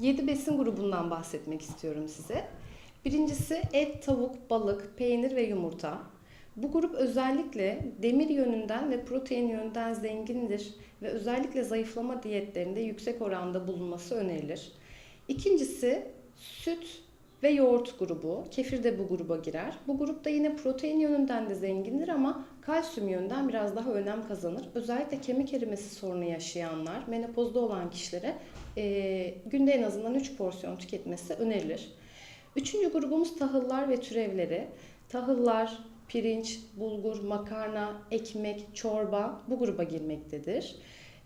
7 besin grubundan bahsetmek istiyorum size. Birincisi et, tavuk, balık, peynir ve yumurta. Bu grup özellikle demir yönünden ve protein yönünden zengindir ve özellikle zayıflama diyetlerinde yüksek oranda bulunması önerilir. İkincisi süt ve yoğurt grubu. Kefir de bu gruba girer. Bu grupta yine protein yönünden de zengindir ama kalsiyum yönünden biraz daha önem kazanır. Özellikle kemik erimesi sorunu yaşayanlar, menopozda olan kişilere e, günde en azından 3 porsiyon tüketmesi önerilir. Üçüncü grubumuz tahıllar ve türevleri. Tahıllar, pirinç, bulgur, makarna, ekmek, çorba bu gruba girmektedir.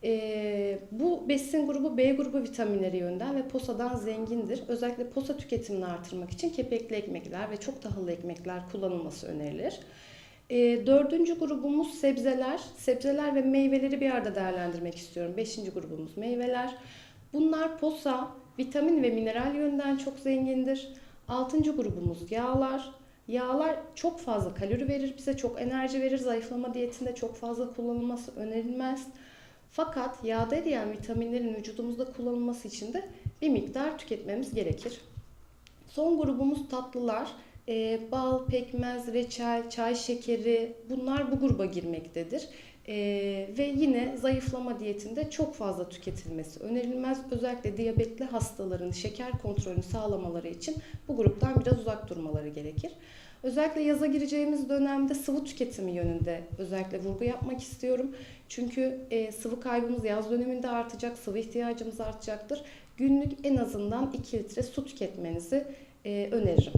Ee, bu besin grubu B grubu vitaminleri yönden ve posadan zengindir. Özellikle posa tüketimini artırmak için kepekli ekmekler ve çok tahıllı ekmekler kullanılması önerilir. Ee, dördüncü grubumuz sebzeler. Sebzeler ve meyveleri bir arada değerlendirmek istiyorum. Beşinci grubumuz meyveler. Bunlar posa, vitamin ve mineral yönden çok zengindir. Altıncı grubumuz yağlar. Yağlar çok fazla kalori verir bize, çok enerji verir. Zayıflama diyetinde çok fazla kullanılması önerilmez. Fakat yağda eriyen vitaminlerin vücudumuzda kullanılması için de bir miktar tüketmemiz gerekir. Son grubumuz tatlılar. Ee, bal, pekmez, reçel, çay şekeri bunlar bu gruba girmektedir. Ee, ve yine zayıflama diyetinde çok fazla tüketilmesi önerilmez. Özellikle diyabetli hastaların şeker kontrolünü sağlamaları için bu gruptan biraz uzak durmaları gerekir. Özellikle yaza gireceğimiz dönemde sıvı tüketimi yönünde özellikle vurgu yapmak istiyorum. Çünkü e, sıvı kaybımız yaz döneminde artacak, sıvı ihtiyacımız artacaktır. Günlük en azından 2 litre su tüketmenizi e, öneririm.